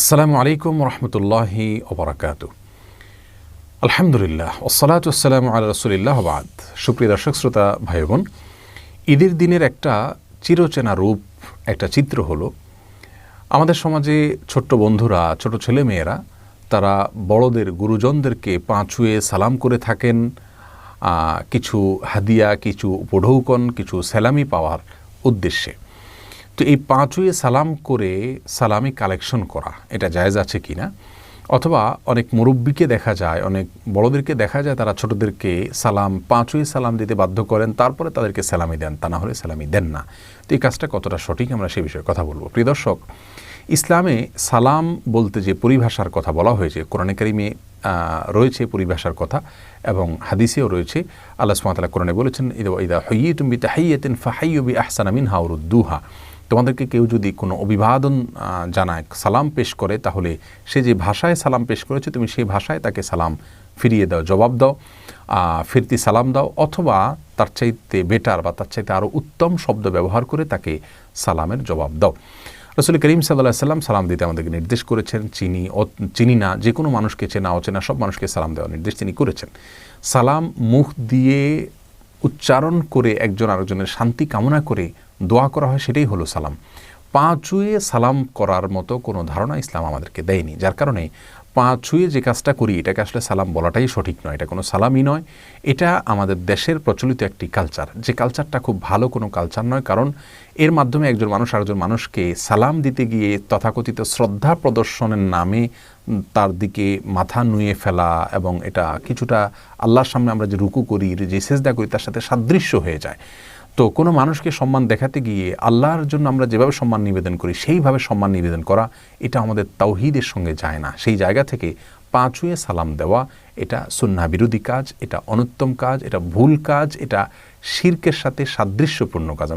আসসালামু আলাইকুম রহমতুল্লাহি ওবরাকাত আলহামদুলিল্লাহ ওসালাত আসসালাম আল রসুলিল্লাহ বাদ। সুপ্রিয় দর্শক, শ্রোতা ভাই বোন ঈদের দিনের একটা চিরচেনা রূপ, একটা চিত্র হলো, আমাদের সমাজে ছোট্ট বন্ধুরা, ছোট ছেলে মেয়েরা তারা বড়দের, গুরুজনদেরকে পাঁচুয়ে সালাম করে থাকেন কিছু হাদিয়া, কিছু উপঢৌকন, কিছু সালামি পাওয়ার উদ্দেশ্যে। তো এই পাঁচুয়ে সালাম করে সালামি কালেকশন করা, এটা জায়েজ আছে কি না? অথবা অনেক মুরব্বীকে দেখা যায়, অনেক বড়দেরকে দেখা যায়, তারা ছোটদেরকে সালাম পাঁচুয়ে সালাম দিতে বাধ্য করেন, তারপরে তাদেরকে সালামি দেন, তা না হলে সালামি দেন না। তো এই কাজটা কতটা সঠিক আমরা সে বিষয়ে কথা বলব। প্রিয় দর্শক, ইসলামে সালাম বলতে যে পরিভাষার কথা বলা হয়েছে, কোরআনে কারিমে রয়েছে পরিভাষার কথা এবং হাদিসেও রয়েছে। আল্লাহ সুমাতালা কোরআনে বলেছেন, ইদা ইদা হইয়ে তুমি তাহাইয়াতেন ফাহাইয়বি আহসানামিন হাউরুদ্দুহা তোমাদেরকে কেউ যদি কোনো অভিবাদন জানায়, সালাম পেশ করে, তাহলে সে যে ভাষায় সালাম পেশ করেছে, তুমি সেই ভাষায় তাকে সালাম ফিরিয়ে দাও, জবাব দাও ফিরতি সালাম দাও, অথবা তার চাইতে বেটার বা তার চাইতে আরও উত্তম শব্দ ব্যবহার করে তাকে সালামের জবাব দাও। রসুল করিম সাল্লাহ সাল্লাম সালাম দিতে আমাদেরকে নির্দেশ করেছেন, চিনি চিনি না, যে কোনো মানুষকে চেনা, অচেনা সব মানুষকে সালাম দেওয়ার নির্দেশ তিনি করেছেন। সালাম মুখ দিয়ে উচ্চারণ করে একজন আরেকজনের শান্তি কামনা করে দোয়া করা হয়, সেটাই হলো সালাম। পা চুয়ে সালাম করার মতো কোনো ধারণা ইসলাম আমাদেরকে দেয়নি। যার কারণে পা ছুঁয়ে যে কাজটা করি, এটাকে আসলে সালাম বলাটাই সঠিক নয়। এটা কোনো সালামই নয়। এটা আমাদের দেশের প্রচলিত একটি কালচার যে কালচারটা খুব ভালো কোনো কালচার নয়, কারণ এর মাধ্যমে একজন মানুষ আরেকজন মানুষকে সালাম দিতে গিয়ে তথাকথিত শ্রদ্ধা প্রদর্শনের নামে তার দিকে মাথা নুয়ে ফেলা এবং এটা কিছুটা আল্লাহর সামনে আমরা যে রুকু করি, যে সেজদা করি, তার সাথে সাদৃশ্য হয়ে যায়। তো কোনো মানুষকে সম্মান দেখাতে গিয়ে আল্লাহর জন্য আমরা যেভাবে সম্মান নিবেদন করি, সেইভাবে সম্মান নিবেদন করা, এটা আমাদের তাওহিদের সঙ্গে যায় না। সেই জায়গা থেকে পাঁচুয়ে সালাম দেওয়া, এটা সুন্না বিরোধী কাজ, এটা অনুত্তম কাজ, এটা ভুল কাজ, এটা শির্কের সাথে সাদৃশ্যপূর্ণ কাজ। আমি